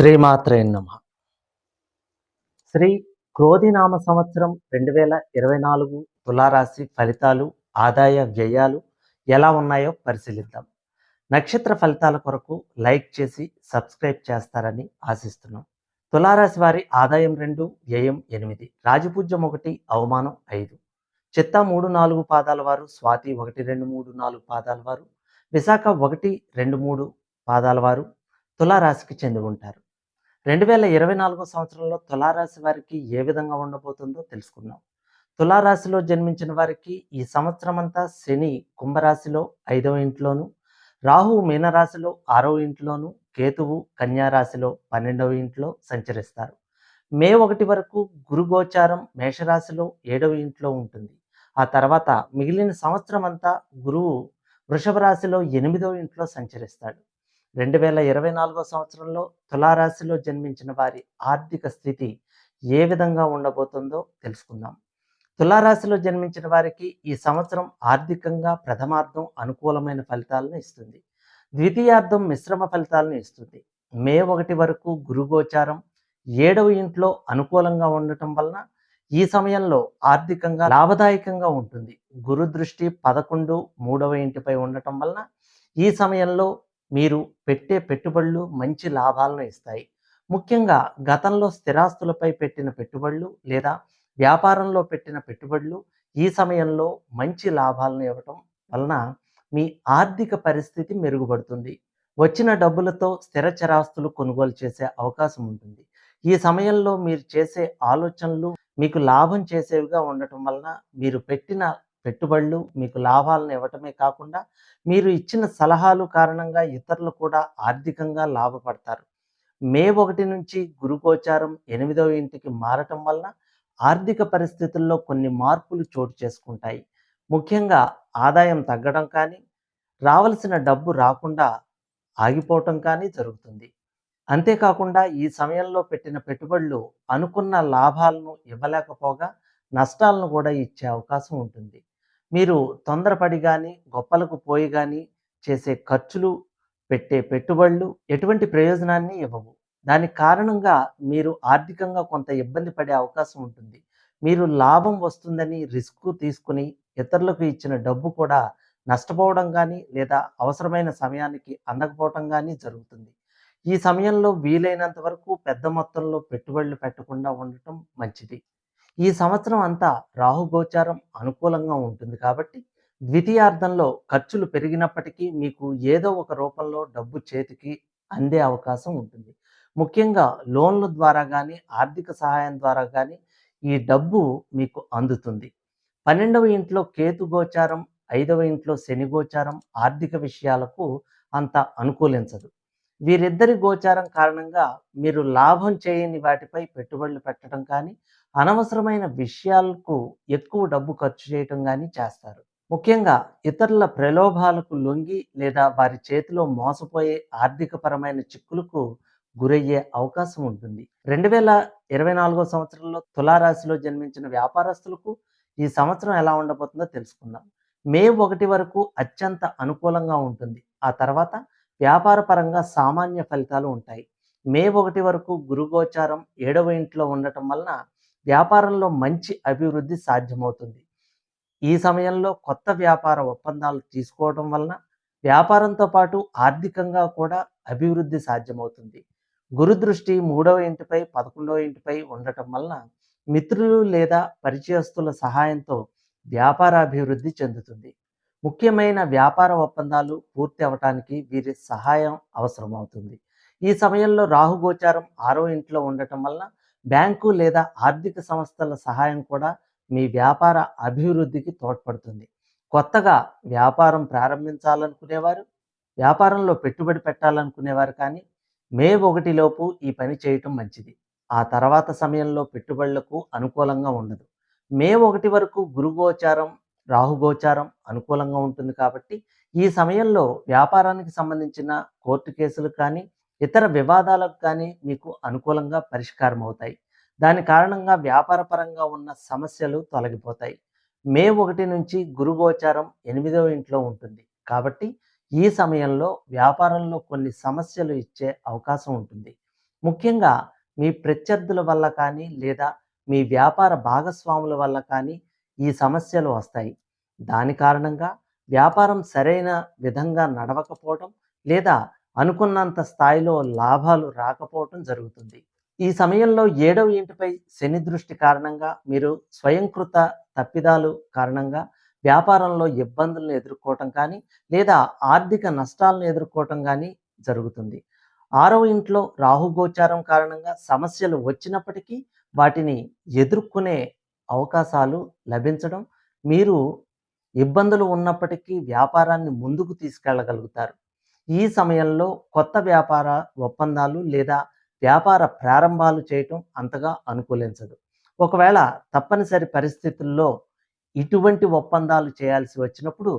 శ్రీమాత్రే నమ. శ్రీ క్రోధినామ సంవత్సరం రెండు వేల ఇరవై నాలుగు తులారాశి ఫలితాలు ఆదాయ వ్యయాలు ఎలా ఉన్నాయో పరిశీలిద్దాం. నక్షత్ర ఫలితాల కొరకు లైక్ చేసి సబ్స్క్రైబ్ చేస్తారని ఆశిస్తున్నాం. తులారాశి వారి ఆదాయం రెండు వ్యయం ఎనిమిది రాజపూజ్యం ఒకటి అవమానం ఐదు. చిత్త మూడు నాలుగు పాదాల వారు స్వాతి ఒకటి రెండు మూడు నాలుగు పాదాల వారు విశాఖ ఒకటి రెండు మూడు పాదాల వారు తులారాశికి చెంది ఉంటారు. రెండు వేల ఇరవై నాలుగో సంవత్సరంలో తులారాశి వారికి ఏ విధంగా ఉండబోతుందో తెలుసుకుందాం. తులారాశిలో జన్మించిన వారికి ఈ సంవత్సరం అంతా శని కుంభరాశిలో ఐదవ ఇంట్లోను రాహువు మీనరాశిలో ఆరవ ఇంట్లోను కేతువు కన్యారాశిలో పన్నెండవ ఇంట్లో సంచరిస్తారు. మే ఒకటి వరకు గురుగోచారం మేషరాశిలో ఏడవ ఇంట్లో ఉంటుంది. ఆ తర్వాత మిగిలిన సంవత్సరం అంతా గురువు వృషభ రాశిలో ఎనిమిదవ ఇంట్లో సంచరిస్తాడు. రెండు వేల ఇరవై నాలుగో సంవత్సరంలో తులారాశిలో జన్మించిన వారి ఆర్థిక స్థితి ఏ విధంగా ఉండబోతుందో తెలుసుకుందాం. తులారాశిలో జన్మించిన వారికి ఈ సంవత్సరం ఆర్థికంగా ప్రథమార్థం అనుకూలమైన ఫలితాలను ఇస్తుంది. ద్వితీయార్థం మిశ్రమ ఫలితాలను ఇస్తుంది. మే ఒకటి వరకు గురుగోచారం ఏడవ ఇంట్లో అనుకూలంగా ఉండటం వలన ఈ సమయంలో ఆర్థికంగా లాభదాయకంగా ఉంటుంది. గురు దృష్టి పదకొండు మూడవ ఇంటిపై ఉండటం వలన ఈ సమయంలో మీరు పెట్టే పెట్టుబడులు మంచి లాభాలను ఇస్తాయి. ముఖ్యంగా గతంలో స్థిరాస్తులపై పెట్టిన పెట్టుబడులు లేదా వ్యాపారంలో పెట్టిన పెట్టుబడులు ఈ సమయంలో మంచి లాభాలను ఇవ్వటం వలన మీ ఆర్థిక పరిస్థితి మెరుగుపడుతుంది. వచ్చిన డబ్బులతో స్థిర చరాస్తులు కొనుగోలు చేసే అవకాశం ఉంటుంది. ఈ సమయంలో మీరు చేసే ఆలోచనలు మీకు లాభం చేసేవిగా ఉండటం వలన మీరు పెట్టిన పెట్టుబడులు మీకు లాభాలను ఇవ్వటమే కాకుండా మీరు ఇచ్చిన సలహాలు కారణంగా ఇతరులు కూడా ఆర్థికంగా లాభపడతారు. మే ఒకటి నుంచి గురుగోచారం ఎనిమిదవ ఇంటికి మారటం వలన ఆర్థిక పరిస్థితుల్లో కొన్ని మార్పులు చోటు చేసుకుంటాయి. ముఖ్యంగా ఆదాయం తగ్గడం కానీ రావలసిన డబ్బు రాకుండా ఆగిపోవటం కానీ జరుగుతుంది. అంతేకాకుండా ఈ సమయంలో పెట్టిన పెట్టుబడులు అనుకున్న లాభాలను ఇవ్వలేకపోగా నష్టాలను కూడా ఇచ్చే అవకాశం ఉంటుంది. మీరు తొందరపడి కానీ గొప్పలకు పోయి కానీ చేసే ఖర్చులు పెట్టే పెట్టుబడులు ఎటువంటి ప్రయోజనాన్ని ఇవ్వవు. దానికి కారణంగా మీరు ఆర్థికంగా కొంత ఇబ్బంది పడే అవకాశం ఉంటుంది. మీరు లాభం వస్తుందని రిస్క్ తీసుకుని ఇతరులకు ఇచ్చిన డబ్బు కూడా నష్టపోవడం కానీ లేదా అవసరమైన సమయానికి అందకపోవడం కానీ జరుగుతుంది. ఈ సమయంలో వీలైనంత వరకు పెద్ద మొత్తంలో పెట్టుబడులు పెట్టకుండా ఉండటం మంచిది. ఈ సంవత్సరం అంతా రాహుగోచారం అనుకూలంగా ఉంటుంది కాబట్టి ద్వితీయార్థంలో ఖర్చులు పెరిగినప్పటికీ మీకు ఏదో ఒక రూపంలో డబ్బు చేతికి అందే అవకాశం ఉంటుంది. ముఖ్యంగా లోన్ల ద్వారా కానీ ఆర్థిక సహాయం ద్వారా కానీ ఈ డబ్బు మీకు అందుతుంది. పన్నెండవ ఇంట్లో కేతు గోచారం ఐదవ ఇంట్లో శని గోచారం ఆర్థిక విషయాలకు అంత అనుకూలించదు. వీరిద్దరి గోచారం కారణంగా మీరు లాభం చేయని వాటిపై పెట్టుబడులు పెట్టడం కానీ అనవసరమైన విషయాలకు ఎక్కువ డబ్బు ఖర్చు చేయటం కానీ చేస్తారు. ముఖ్యంగా ఇతరుల ప్రలోభాలకు లొంగి లేదా వారి చేతిలో మోసపోయే ఆర్థికపరమైన చిక్కులకు గురయ్యే అవకాశం ఉంటుంది. రెండు వేల ఇరవై నాలుగో సంవత్సరంలో తులారాశిలో జన్మించిన వ్యాపారస్తులకు ఈ సంవత్సరం ఎలా ఉండబోతుందో తెలుసుకుందాం. మే ఒకటి వరకు అత్యంత అనుకూలంగా ఉంటుంది. ఆ తర్వాత వ్యాపార పరంగా సామాన్య ఫలితాలు ఉంటాయి. మే ఒకటి వరకు గురుగోచారం ఏడవ ఇంట్లో ఉండటం వలన వ్యాపారంలో మంచి అభివృద్ధి సాధ్యమవుతుంది. ఈ సమయంలో కొత్త వ్యాపార ఒప్పందాలు తీసుకోవడం వలన వ్యాపారంతో పాటు ఆర్థికంగా కూడా అభివృద్ధి సాధ్యమవుతుంది. గురుదృష్టి మూడవ ఇంటిపై పదకొండవ ఇంటిపై ఉండటం వలన మిత్రులు లేదా పరిచయస్తుల సహాయంతో వ్యాపార అభివృద్ధి చెందుతుంది. ముఖ్యమైన వ్యాపార ఒప్పందాలు పూర్తి అవటానికి వీరి సహాయం అవసరమవుతుంది. ఈ సమయంలో రాహుగోచారం ఆరో ఇంట్లో ఉండటం వలన బ్యాంకు లేదా ఆర్థిక సంస్థల సహాయం కూడా మీ వ్యాపార అభివృద్ధికి తోడ్పడుతుంది. కొత్తగా వ్యాపారం ప్రారంభించాలనుకునేవారు వ్యాపారంలో పెట్టుబడి పెట్టాలనుకునేవారు కానీ మే ఒకటిలోపు ఈ పని చేయటం మంచిది. ఆ తర్వాత సమయంలో పెట్టుబడులకు అనుకూలంగా ఉండదు. మే ఒకటి వరకు గురుగోచారం రాహుగోచారం అనుకూలంగా ఉంటుంది కాబట్టి ఈ సమయంలో వ్యాపారానికి సంబంధించిన కోర్టు కేసులు కానీ ఇతర వివాదాలకు కానీ మీకు అనుకూలంగా పరిష్కారం అవుతాయి దాని కారణంగా వ్యాపారపరంగా ఉన్న సమస్యలు తొలగిపోతాయి. మే ఒకటి నుంచి గురుగోచారం ఎనిమిదవ ఇంట్లో ఉంటుంది. కాబట్టి ఈ సమయంలో వ్యాపారంలో కొన్ని సమస్యలు ఇచ్చే అవకాశం ఉంటుంది. ముఖ్యంగా మీ ప్రత్యర్థుల వల్ల కానీ లేదా మీ వ్యాపార భాగస్వాముల వల్ల కానీ ఈ సమస్యలు వస్తాయి. దాని కారణంగా వ్యాపారం సరైన విధంగా నడవకపోవడం లేదా అనుకున్నంత స్థాయిలో లాభాలు రాకపోవటం జరుగుతుంది. ఈ సమయంలో ఏడవ ఇంటిపై శని దృష్టి కారణంగా మీరు స్వయంకృత తప్పిదాలు కారణంగా వ్యాపారంలో ఇబ్బందులను ఎదుర్కోవటం కానీ లేదా ఆర్థిక నష్టాలను ఎదుర్కోవటం కానీ జరుగుతుంది. ఆరవ ఇంట్లో రాహుగోచారం కారణంగా సమస్యలు వచ్చినప్పటికీ వాటిని ఎదుర్కొనే అవకాశాలు లభించడం మీరు ఇబ్బందులు ఉన్నప్పటికీ వ్యాపారాన్ని ముందుకు తీసుకెళ్ళగలుగుతారు. ఈ సమయంలో కొత్త వ్యాపార ఒప్పందాలు లేదా వ్యాపార ప్రారంభాలు చేయటం అంతగా అనుకూలించదు. ఒకవేళ తప్పనిసరి పరిస్థితుల్లో ఇటువంటి ఒప్పందాలు చేయాల్సి వచ్చినప్పుడు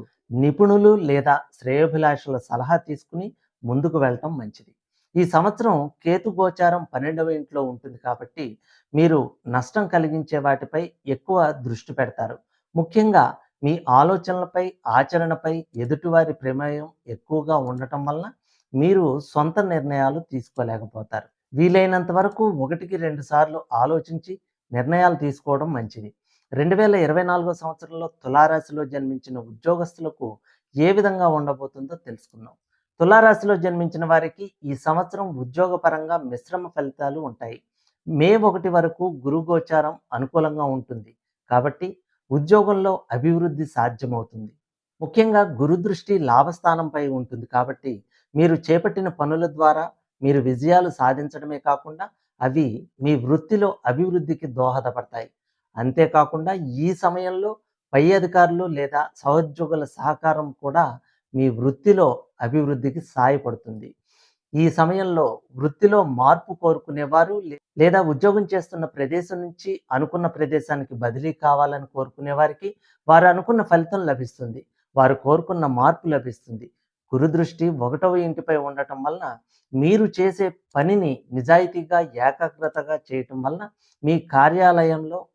నిపుణులు లేదా శ్రేయోభిలాషుల సలహా తీసుకుని ముందుకు వెళ్ళటం మంచిది. ఈ సంవత్సరం కేతు గోచారం పన్నెండవ ఇంట్లో ఉంటుంది కాబట్టి మీరు నష్టం కలిగించే వాటిపై ఎక్కువ దృష్టి పెడతారు. ముఖ్యంగా మీ ఆలోచనలపై ఆచరణపై ఎదుటివారి ప్రమేయం ఎక్కువగా ఉండటం వలన మీరు సొంత నిర్ణయాలు తీసుకోలేకపోతారు. వీలైనంత వరకు ఒకటికి రెండు సార్లు ఆలోచించి నిర్ణయాలు తీసుకోవడం మంచిది. రెండు వేల ఇరవై నాలుగో సంవత్సరంలో తులారాశిలో జన్మించిన ఉద్యోగస్తులకు ఏ విధంగా ఉండబోతుందో తెలుసుకుందాం. తులారాశిలో జన్మించిన వారికి ఈ సంవత్సరం ఉద్యోగపరంగా మిశ్రమ ఫలితాలు ఉంటాయి. మే ఒకటి వరకు గురుగోచారం అనుకూలంగా ఉంటుంది. కాబట్టి ఉద్యోగంలో అభివృద్ధి సాధ్యమవుతుంది. ముఖ్యంగా గురుదృష్టి లాభస్థానంపై ఉంటుంది కాబట్టి మీరు చేపట్టిన పనుల ద్వారా మీరు విజయాలు సాధించడమే కాకుండా అవి మీ వృత్తిలో అభివృద్ధికి దోహదపడతాయి. అంతేకాకుండా ఈ సమయంలో పై అధికారులు లేదా సహోద్యోగుల సహకారం కూడా మీ వృత్తిలో అభివృద్ధికి సహాయపడుతుంది ఈ సమయంలో వృత్తిలో మార్పు కోరుకునేవారు లే- లేదా ఉద్యోగం చేస్తున్న ప్రదేశం నుంచి అనుకున్న ప్రదేశానికి బదిలీ కావాలని కోరుకునే వారికి వారు అనుకున్న ఫలితం లభిస్తుంది. వారు కోరుకున్న మార్పు లభిస్తుంది. గురుదృష్టి ఒకటవ ఇంటిపై ఉండటం వలన మీరు చేసే పనిని నిజాయితీగా ఏకాగ్రతగా చేయటం వలన మీ కార్యాలయంలో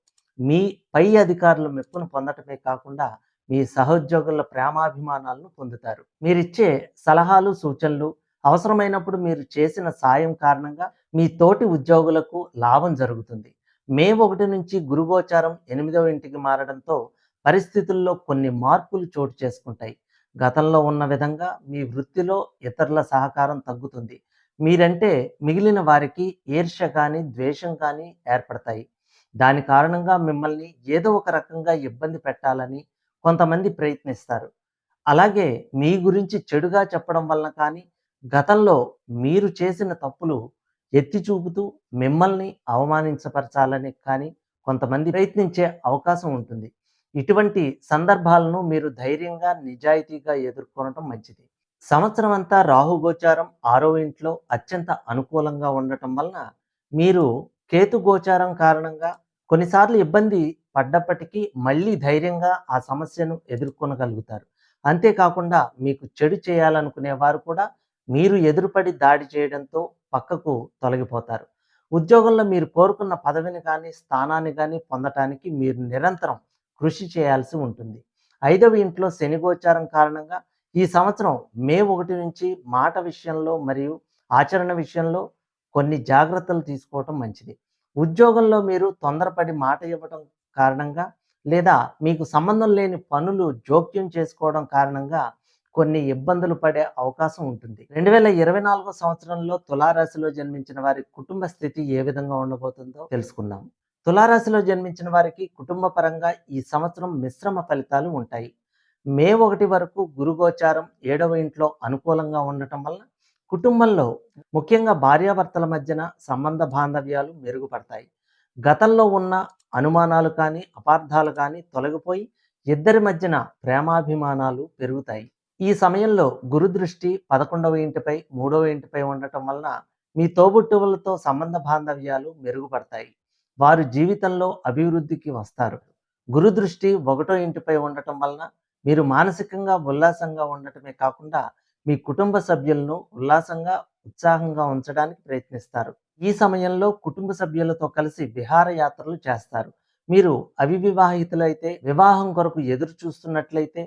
మీ పై అధికారులు మెప్పును పొందటమే కాకుండా మీ సహోద్యోగుల ప్రేమాభిమానాలను పొందుతారు. మీరిచ్చే సలహాలు సూచనలు అవసరమైనప్పుడు మీరు చేసిన సాయం కారణంగా మీ తోటి ఉద్యోగులకు లాభం జరుగుతుంది. మే ఒకటి నుంచి గురుగోచారం ఎనిమిదవ ఇంటికి మారడంతో పరిస్థితుల్లో కొన్ని మార్పులు చోటు చేసుకుంటాయి. గతంలో ఉన్న విధంగా మీ వృత్తిలో ఇతరుల సహకారం తగ్గుతుంది. మీరంటే మిగిలిన వారికి ఈర్ష్య కానీ ద్వేషం కానీ ఏర్పడతాయి. దాని కారణంగా మిమ్మల్ని ఏదో ఒక రకంగా ఇబ్బంది పెట్టాలని కొంతమంది ప్రయత్నిస్తారు. అలాగే మీ గురించి చెడుగా చెప్పడం వలన కానీ గతంలో మీరు చేసిన తప్పులు ఎత్తి చూపుతూ మిమ్మల్ని అవమానించపరచాలని కానీ కొంతమంది ప్రయత్నించే అవకాశం ఉంటుంది. ఇటువంటి సందర్భాలను మీరు ధైర్యంగా నిజాయితీగా ఎదుర్కొనడం మంచిది. సంవత్సరం అంతా రాహుగోచారం ఆరో ఇంట్లో అత్యంత అనుకూలంగా ఉండటం వలన మీరు కేతు గోచారం కారణంగా కొన్నిసార్లు ఇబ్బంది పడ్డప్పటికీ మళ్ళీ ధైర్యంగా ఆ సమస్యను ఎదుర్కొనగలుగుతారు. అంతేకాకుండా మీకు చెడు చేయాలనుకునే వారు కూడా మీరు ఎదురుపడి దాడి చేయడంతో పక్కకు తొలగిపోతారు. ఉద్యోగంలో మీరు కోరుకున్న పదవిని కానీ స్థానాన్ని కానీ పొందటానికి మీరు నిరంతరం కృషి చేయాల్సి ఉంటుంది. ఐదవ ఇంట్లో శని గోచారం కారణంగా ఈ సంవత్సరం మే ఒకటి నుంచి మాట విషయంలో మరియు ఆచరణ విషయంలో కొన్ని జాగ్రత్తలు తీసుకోవటం మంచిది. ఉద్యోగంలో మీరు తొందరపడి మాట ఇవ్వడం కారణంగా లేదా మీకు సంబంధం లేని పనులు జోక్యం చేసుకోవడం కారణంగా కొన్ని ఇబ్బందులు పడే అవకాశం ఉంటుంది. రెండు వేల ఇరవై నాలుగో సంవత్సరంలో తులారాశిలో జన్మించిన వారి కుటుంబ స్థితి ఏ విధంగా ఉండబోతుందో తెలుసుకుందాం. తులారాశిలో జన్మించిన వారికి కుటుంబ పరంగా ఈ సంవత్సరం మిశ్రమ ఫలితాలు ఉంటాయి. మే ఒకటి వరకు గురుగోచారం ఏడవ ఇంట్లో అనుకూలంగా ఉండటం వల్ల కుటుంబంలో ముఖ్యంగా భార్యాభర్తల మధ్యన సంబంధ బాంధవ్యాలు మెరుగుపడతాయి. గతంలో ఉన్న అనుమానాలు కానీ అపార్థాలు కానీ తొలగిపోయి ఇద్దరి మధ్యన ప్రేమాభిమానాలు పెరుగుతాయి. ఈ సమయంలో గురు దృష్టి పదకొండవ ఇంటిపై మూడవ ఇంటిపై ఉండటం వలన మీ తోబుట్టువులతో సంబంధ బాంధవ్యాలు మెరుగుపడతాయి. వారు జీవితంలో అభివృద్ధికి వస్తారు. గురు దృష్టి ఒకటో ఇంటిపై ఉండటం వలన మీరు మానసికంగా ఉల్లాసంగా ఉండటమే కాకుండా మీ కుటుంబ సభ్యులను ఉల్లాసంగా ఉత్సాహంగా ఉంచడానికి ప్రయత్నిస్తారు. ఈ సమయంలో కుటుంబ సభ్యులతో కలిసి విహారయాత్రలు చేస్తారు. మీరు అవివివాహితులైతే వివాహం కొరకు ఎదురు చూస్తున్నట్లయితే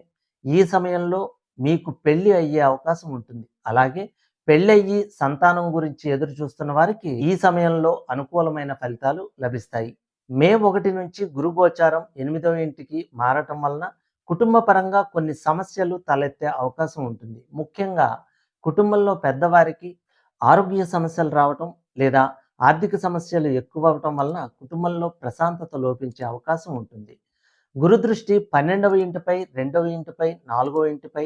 ఈ సమయంలో మీకు పెళ్ళి అయ్యే అవకాశం ఉంటుంది. అలాగే పెళ్ళయ్యి సంతానం గురించి ఎదురు చూస్తున్న వారికి ఈ సమయంలో అనుకూలమైన ఫలితాలు లభిస్తాయి. మే ఒకటి నుంచి గురు గోచారం ఎనిమిదవ ఇంటికి మారటం వలన కుటుంబ పరంగా కొన్ని సమస్యలు తలెత్తే అవకాశం ఉంటుంది. ముఖ్యంగా కుటుంబంలో పెద్దవారికి ఆరోగ్య సమస్యలు రావటం లేదా ఆర్థిక సమస్యలు ఎక్కువ అవటం వలన కుటుంబంలో ప్రశాంతత లోపించే అవకాశం ఉంటుంది. గురుదృష్టి పన్నెండవ ఇంటిపై రెండవ ఇంటిపై నాలుగవ ఇంటిపై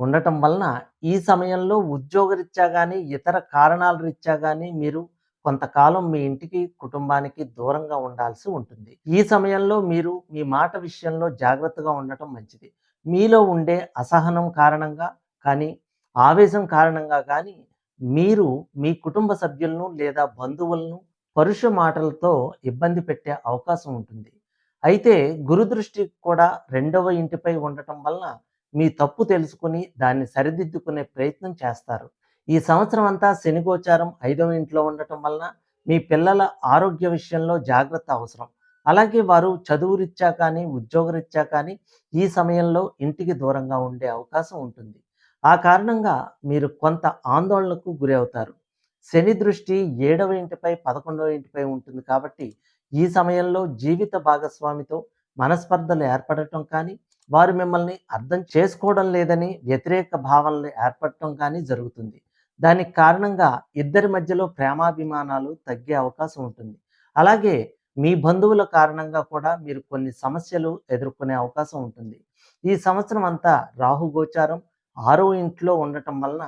ఉండటం వలన ఈ సమయంలో ఉద్యోగరీత్యా కానీ ఇతర కారణాల రీత్యా కానీ మీరు కొంతకాలం మీ ఇంటికి కుటుంబానికి దూరంగా ఉండాల్సి ఉంటుంది. ఈ సమయంలో మీరు మీ మాట విషయంలో జాగ్రత్తగా ఉండటం మంచిది. మీలో ఉండే అసహనం కారణంగా కానీ ఆవేశం కారణంగా కానీ మీరు మీ కుటుంబ సభ్యులను లేదా బంధువులను పరుష మాటలతో ఇబ్బంది పెట్టే అవకాశం ఉంటుంది. అయితే గురు దృష్టి కూడా రెండవ ఇంటిపై ఉండటం వలన మీ తప్పు తెలుసుకుని దాన్ని సరిదిద్దుకునే ప్రయత్నం చేస్తారు. ఈ సంవత్సరం అంతా శనిగోచారం ఐదవ ఇంట్లో ఉండటం వలన మీ పిల్లల ఆరోగ్య విషయంలో జాగ్రత్త అవసరం. అలాగే వారు చదువు రీత్యా కానీ ఉద్యోగరీత్యా కానీ ఈ సమయంలో ఇంటికి దూరంగా ఉండే అవకాశం ఉంటుంది. ఆ కారణంగా మీరు కొంత ఆందోళనకు గురి అవుతారు. శని దృష్టి ఏడవ ఇంటిపై పదకొండవ ఇంటిపై ఉంటుంది కాబట్టి ఈ సమయంలో జీవిత భాగస్వామితో మనస్పర్ధలు ఏర్పడటం కానీ వారు మిమ్మల్ని అర్థం చేసుకోవడం లేదని వ్యతిరేక భావనలు ఏర్పడటం కానీ జరుగుతుంది. దానికి కారణంగా ఇద్దరి మధ్యలో ప్రేమాభిమానాలు తగ్గే అవకాశం ఉంటుంది. అలాగే మీ బంధువుల కారణంగా కూడా మీరు కొన్ని సమస్యలు ఎదుర్కొనే అవకాశం ఉంటుంది. ఈ సంవత్సరం అంతా రాహు గోచారం ఆరో ఇంట్లో ఉండటం వలన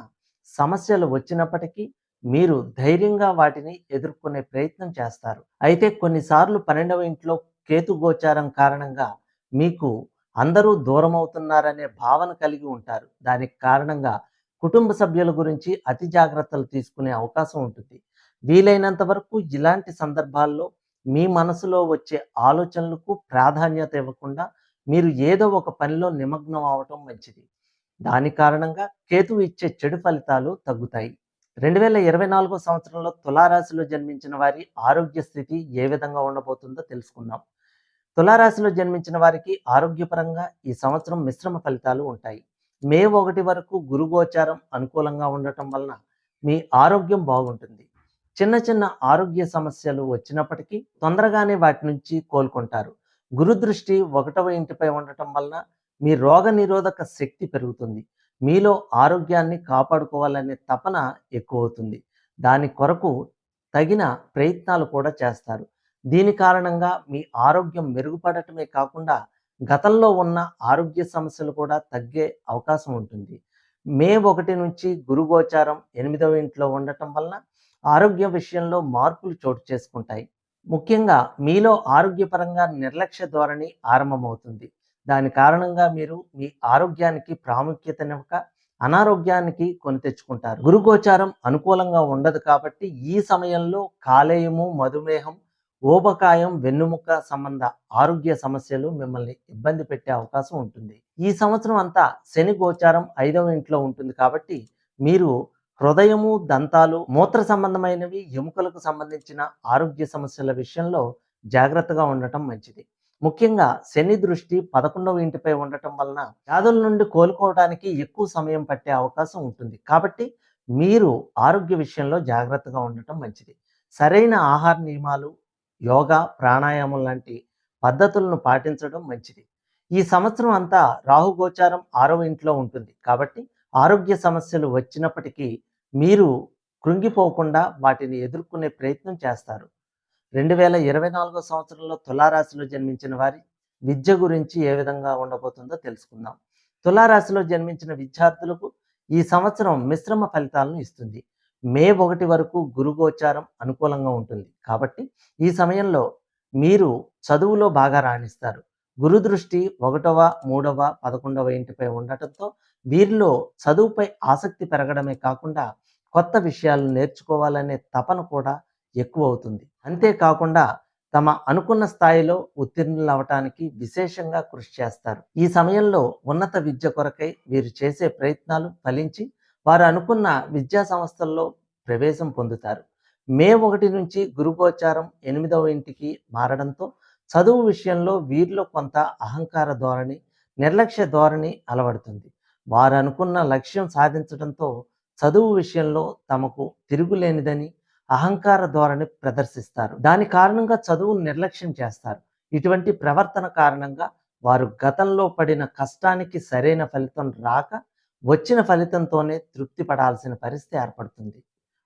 సమస్యలు వచ్చినప్పటికీ మీరు ధైర్యంగా వాటిని ఎదుర్కొనే ప్రయత్నం చేస్తారు. అయితే కొన్నిసార్లు పన్నెండవ ఇంట్లో కేతు గోచారం కారణంగా మీకు అందరూ దూరం అవుతున్నారనే భావన కలిగి ఉంటారు. దానికి కారణంగా కుటుంబ సభ్యుల గురించి అతి జాగ్రత్తలు తీసుకునే అవకాశం ఉంటుంది. వీలైనంత వరకు ఇలాంటి సందర్భాల్లో మీ మనసులో వచ్చే ఆలోచనలకు ప్రాధాన్యత ఇవ్వకుండా మీరు ఏదో ఒక పనిలో నిమగ్నం అవటం మంచిది. దాని కారణంగా కేతు ఇచ్చే చెడు ఫలితాలు తగ్గుతాయి. రెండు వేల ఇరవై నాలుగో సంవత్సరంలో తులారాశిలో జన్మించిన వారి ఆరోగ్య స్థితి ఏ విధంగా ఉండబోతుందో తెలుసుకుందాం. తులారాశిలో జన్మించిన వారికి ఆరోగ్యపరంగా ఈ సంవత్సరం మిశ్రమ ఫలితాలు ఉంటాయి. మే ఒకటి వరకు గురుగోచారం అనుకూలంగా ఉండటం వలన మీ ఆరోగ్యం బాగుంటుంది. చిన్న చిన్న ఆరోగ్య సమస్యలు వచ్చినప్పటికీ తొందరగానే వాటి నుంచి కోలుకుంటారు. గురు దృష్టి ఒకటవ ఇంటిపై ఉండటం వలన మీ రోగ నిరోధక శక్తి పెరుగుతుంది. మీలో ఆరోగ్యాన్ని కాపాడుకోవాలనే తపన ఎక్కువ అవుతుంది దాని కొరకు తగిన ప్రయత్నాలు కూడా చేస్తారు. దీని కారణంగా మీ ఆరోగ్యం మెరుగుపడటమే కాకుండా గతంలో ఉన్న ఆరోగ్య సమస్యలు కూడా తగ్గే అవకాశం ఉంటుంది. మే ఒకటి నుంచి గురుగోచారం ఎనిమిదవ ఇంట్లో ఉండటం వలన ఆరోగ్య విషయంలో మార్పులు చోటు చేసుకుంటాయి. ముఖ్యంగా మీలో ఆరోగ్యపరంగా నిర్లక్ష్య ధోరణి ఆరంభమవుతుంది. దాని కారణంగా మీరు మీ ఆరోగ్యానికి ప్రాముఖ్యతనివ్వక అనారోగ్యానికి కొని తెచ్చుకుంటారు. గురుగోచారం అనుకూలంగా ఉండదు కాబట్టి ఈ సమయంలో కాలేయము మధుమేహం ఊబకాయం వెన్నుముక సంబంధ ఆరోగ్య సమస్యలు మిమ్మల్ని ఇబ్బంది పెట్టే అవకాశం ఉంటుంది. ఈ సంవత్సరం అంతా శని గోచారం ఐదవ ఇంట్లో ఉంటుంది కాబట్టి మీరు హృదయము దంతాలు మూత్ర సంబంధమైనవి ఎముకలకు సంబంధించిన ఆరోగ్య సమస్యల విషయంలో జాగ్రత్తగా ఉండటం మంచిది. ముఖ్యంగా శని దృష్టి పదకొండవ ఇంటిపై ఉండటం వలన వ్యాధుల నుండి కోలుకోవడానికి ఎక్కువ సమయం పట్టే అవకాశం ఉంటుంది. కాబట్టి మీరు ఆరోగ్య విషయంలో జాగ్రత్తగా ఉండటం మంచిది. సరైన ఆహార నియమాలు యోగా ప్రాణాయామం లాంటి పద్ధతులను పాటించడం మంచిది. ఈ సంవత్సరం అంతా రాహుగోచారం ఆరవ ఇంట్లో ఉంటుంది. కాబట్టి ఆరోగ్య సమస్యలు వచ్చినప్పటికీ మీరు కృంగిపోకుండా వాటిని ఎదుర్కొనే ప్రయత్నం చేస్తారు. రెండు వేల ఇరవై నాలుగో సంవత్సరంలో తులారాశిలో జన్మించిన వారి విద్య గురించి ఏ విధంగా ఉండబోతుందో తెలుసుకుందాం. తులారాశిలో జన్మించిన విద్యార్థులకు ఈ సంవత్సరం మిశ్రమ ఫలితాలను ఇస్తుంది. మే ఒకటి వరకు గురుగోచారం అనుకూలంగా ఉంటుంది. కాబట్టి ఈ సమయంలో మీరు చదువులో బాగా రాణిస్తారు. గురు దృష్టి ఒకటవ మూడవ పదకొండవ ఇంటిపై ఉండటంతో వీరిలో చదువుపై ఆసక్తి పెరగడమే కాకుండా కొత్త విషయాలు నేర్చుకోవాలనే తపన కూడా ఎక్కువ అవుతుంది అంతేకాకుండా తమ అనుకున్న స్థాయిలో ఉత్తీర్ణులు అవటానికి విశేషంగా కృషి చేస్తారు. ఈ సమయంలో ఉన్నత విద్య కొరకై వీరు చేసే ప్రయత్నాలు ఫలించి వారు అనుకున్న విద్యా సంస్థల్లో ప్రవేశం పొందుతారు. మే ఒకటి నుంచి గురుగోచారం ఎనిమిదవ ఇంటికి మారడంతో చదువు విషయంలో వీరిలో కొంత అహంకార ధోరణి నిర్లక్ష్య ధోరణి అలవడుతుంది. వారు అనుకున్న లక్ష్యం సాధించడంతో చదువు విషయంలో తమకు తిరుగులేనిదని అహంకార ధోరణి ప్రదర్శిస్తారు. దాని కారణంగా చదువును నిర్లక్ష్యం చేస్తారు. ఇటువంటి ప్రవర్తన కారణంగా వారు గతంలో పడిన కష్టానికి సరైన ఫలితం రాక వచ్చిన ఫలితంతోనే తృప్తి పడాల్సిన పరిస్థితి ఏర్పడుతుంది.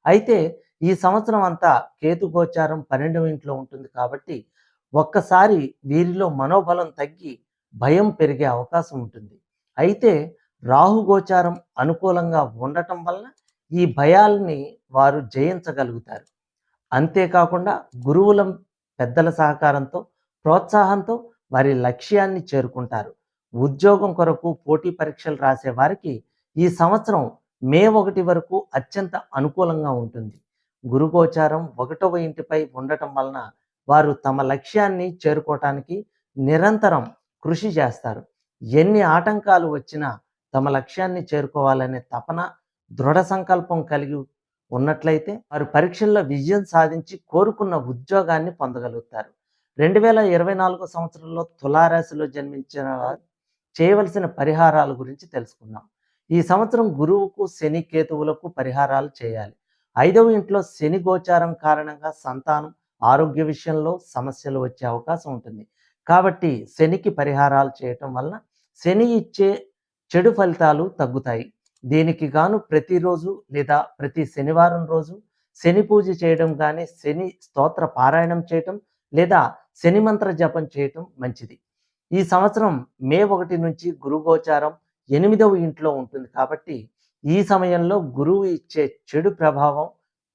అయితే ఈ సంవత్సరం అంతా కేతు గోచారం పన్నెండవ ఇంట్లో ఉంటుంది కాబట్టి ఒక్కసారి వీరిలో మనోబలం తగ్గి భయం పెరిగే అవకాశం ఉంటుంది. అయితే రాహు గోచారం అనుకూలంగా ఉండటం వలన ఈ భయాల్ని వారు జయించగలుగుతారు. అంతేకాకుండా గురువుల పెద్దల సహకారంతో ప్రోత్సాహంతో వారి లక్ష్యాన్ని చేరుకుంటారు. ఉద్యోగం కొరకు పోటీ పరీక్షలు రాసే వారికి ఈ సంవత్సరం మే ఒకటి వరకు అత్యంత అనుకూలంగా ఉంటుంది. గురుగోచారం ఒకటవ ఇంటిపై ఉండటం వలన వారు తమ లక్ష్యాన్ని చేరుకోవటానికి నిరంతరం కృషి చేస్తారు. ఎన్ని ఆటంకాలు వచ్చినా తమ లక్ష్యాన్ని చేరుకోవాలనే తపన దృఢ సంకల్పం కలిగి ఉన్నట్లయితే వారు పరీక్షల్లో విజయం సాధించి కోరుకున్న ఉద్యోగాన్ని పొందగలుగుతారు. రెండు వేల ఇరవై నాలుగో సంవత్సరంలో తులారాశిలో జన్మించిన వారు చేయవలసిన పరిహారాల గురించి తెలుసుకుందాం. ఈ సంవత్సరం గురువుకు శని కేతువులకు పరిహారాలు చేయాలి. ఐదవ ఇంట్లో శని గోచారం కారణంగా సంతానం ఆరోగ్య విషయంలో సమస్యలు వచ్చే అవకాశం ఉంటుంది. కాబట్టి శనికి పరిహారాలు చేయటం వలన శని ఇచ్చే చెడు ఫలితాలు తగ్గుతాయి. దీనికి గాను ప్రతిరోజు లేదా ప్రతి శనివారం రోజు శని పూజ చేయడం కానీ శని స్తోత్ర పారాయణం చేయటం లేదా శని మంత్ర జపం చేయటం మంచిది. ఈ సంవత్సరం మే ఒకటి నుంచి గురు గోచారం ఎనిమిదవ ఇంట్లో ఉంటుంది కాబట్టి ఈ సమయంలో గురువు ఇచ్చే చెడు ప్రభావం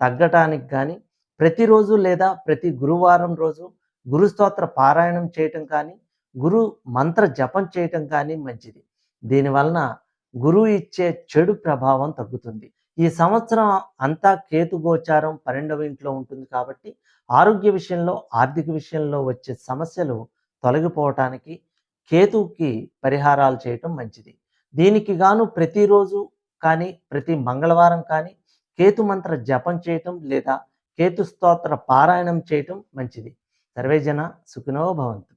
తగ్గటానికి కానీ ప్రతిరోజు లేదా ప్రతి గురువారం రోజు గురుస్తోత్ర పారాయణం చేయటం కానీ గురు మంత్ర జపం చేయటం కానీ మంచిది. దీనివలన గురువు ఇచ్చే చెడు ప్రభావం తగ్గుతుంది. ఈ సంవత్సరం అంతా కేతు గోచారం పన్నెండవ ఇంట్లో ఉంటుంది కాబట్టి ఆరోగ్య విషయంలో ఆర్థిక విషయంలో వచ్చే సమస్యలు తొలగిపోవటానికి కేతువుకి పరిహారాలు చేయటం మంచిది. దీనికి గాను ప్రతిరోజు కానీ ప్రతి మంగళవారం కానీ కేతు మంత్ర జపం చేయటం లేదా కేతు స్తోత్ర పారాయణం చేయటం మంచిది. సర్వేజన సుఖినో భవంతు.